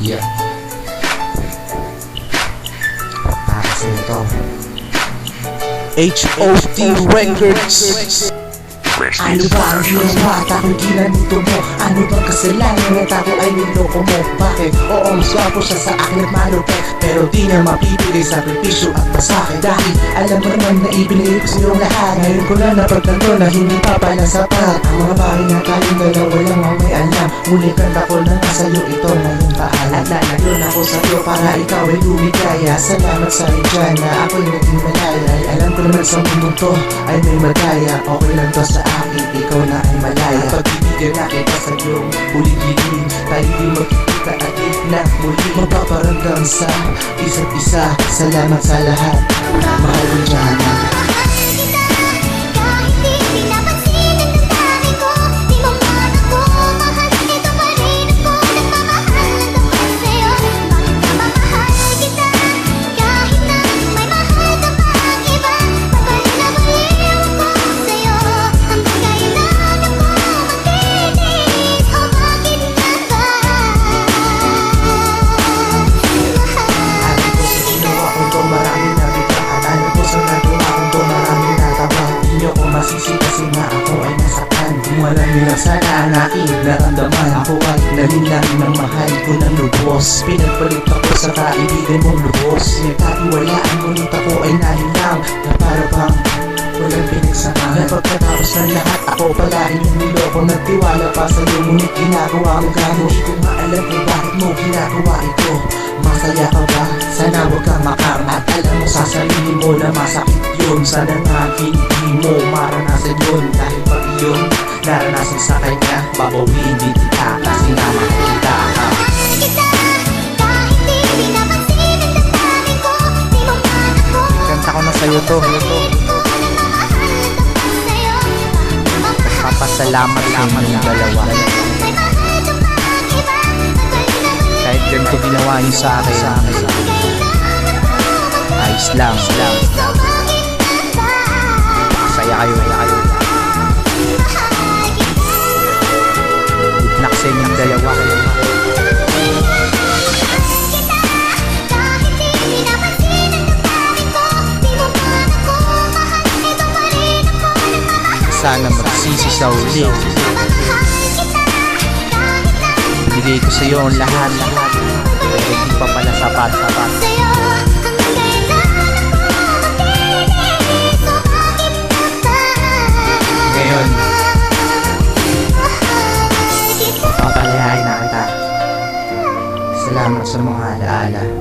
Yeah. Para sa ito. HOT Records Ano ba ang ginawa? Takong ginanito mo? Ano ba kasalanan ng tao ay niloko mo? Bakit? Oo, mas wapo siya sa akin at malupit Pero di niya mapipigay sa sakripisyo at masakit. Dahil alam mo naman na ibinigay ko sa iyong lahat. Ngayon ko lang napagtanto na hindi pa pala sapat. Ang mga bagay na tayong dalawa lang ang may alam. Muli kanta ko na nga sa'yo ito ngayong paalam At lalayon ako sa iyo para ikaw ay lumigaya Salamat sa dyan na ako'y naging malaya. Ay, Alam ko naman sa mundo to ay may madaya. Okay lang to sa akin, ikaw na ay malaya. Pagbibigyan na kita sa iyong huling-hiling Tayo di magkikita at na muli. Mapaparamdam sa isa't isa. Salamat sa lahat, mahal ko dyan nga ako ay nasaktan Kung alam lang sana ang aking naramdaman Ako ay nalinlang ng mahal ko ng lubos. Pinagpalit ako sa kaibigan mong lubos. Nagkatiwalaan ngunit ako ay nalilang Na para bang walang pinagsama. Na pagkatapos ng lahat ako pala yung niloko Nagtiwala pa sa iyo ngunit ginagawa mo gamo Di ko nga alam kung bakit mo ginagawa ito. Masaya ka ba? Sana huwag kang makam At alam mo sa sarili mo na masakit yun. Sana nga hindi mo maranasan yun Babawiin din kita kasi nga mahal kita Kanta ko na sa'yo to. Papasalamat sa inyong dalawa. Kahit ganito ginawa niyo sa akin. Ayos lang. Masaya kayo kayo Sana magsisi sa uli Binigay ko sa iyo ang lahat. Pero hindi pa pala sapat. Sapat Ngayon, Papalayain na kita. Salamat sa mga alaala